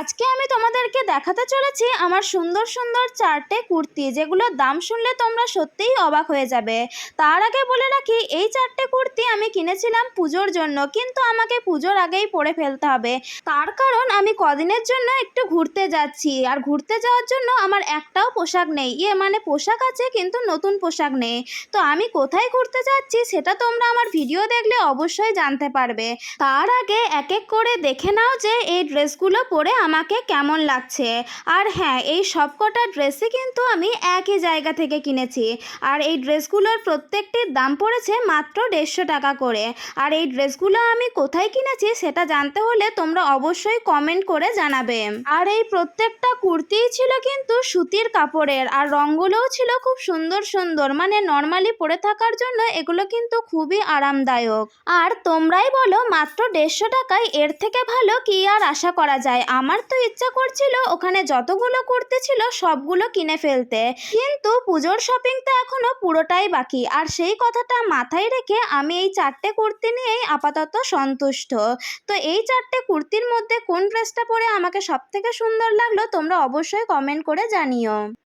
আজকে আমি তোমাদেরকে দেখাতে চলেছি আমার সুন্দর সুন্দর চারটে কুর্তি, যেগুলোর দাম শুনলে তোমরা সত্যিই অবাক হয়ে যাবে। তার আগে বলে রাখি, এই চারটে কুর্তি আমি কিনেছিলাম পুজোর জন্য, কিন্তু আমাকে পুজোর আগেই পরে ফেলতে হবে। তার কারণ, আমি কদিনের জন্য একটু ঘুরতে যাচ্ছি, আর ঘুরতে যাওয়ার জন্য আমার একটাও পোশাক নেই। ইয়ে মানে পোশাক আছে, কিন্তু নতুন পোশাক নেই। তো আমি কোথায় ঘুরতে যাচ্ছি, সেটা তোমরা আমার ভিডিও দেখলে অবশ্যই জানতে পারবে। তার আগে এক এক করে দেখে নাও যে এই ড্রেসগুলো পরে আমাকে কেমন লাগছে? আর হ্যাঁ এই সবকটা ড্রেসই কিন্তু আমি একই জায়গা থেকে কিনেছি। আর এই ড্রেসগুলোর প্রত্যেকটির দাম পড়েছে মাত্র দেড়শো টাকা করে। আর এই ড্রেসগুলো আমি কোথায় কিনেছি সেটা জানতে হলে তোমরা অবশ্যই কমেন্ট করে জানাবে। আর এই প্রত্যেকটা কুর্তিই ছিল কিন্তু সুতির কাপড়ের, আর রঙগুলোও ছিল খুব সুন্দর সুন্দর। মানে নর্মালি পরে থাকার জন্য এগুলো কিন্তু খুবই আরামদায়ক। আর তোমরাই বলো মাত্র দেড়শো টাকায় এর থেকে ভালো কি আর আশা করা যায়? আমার তো ইচ্ছা করছিল ওখানে যতগুলো কুর্তি ছিল সবগুলো কিনে ফেলতে। কিন্তু পুজোর শপিং তো এখনও পুরোটাই বাকি। আর সেই কথাটা মাথায় রেখে আমি এই চারটে কুর্তি নিয়েই আপাতত সন্তুষ্ট। তো এই চারটে কুর্তির মধ্যে কোন ড্রেসটা পরে আমাকে সব থেকে সুন্দর লাগল তোমরা অবশ্যই কমেন্ট করে জানিও।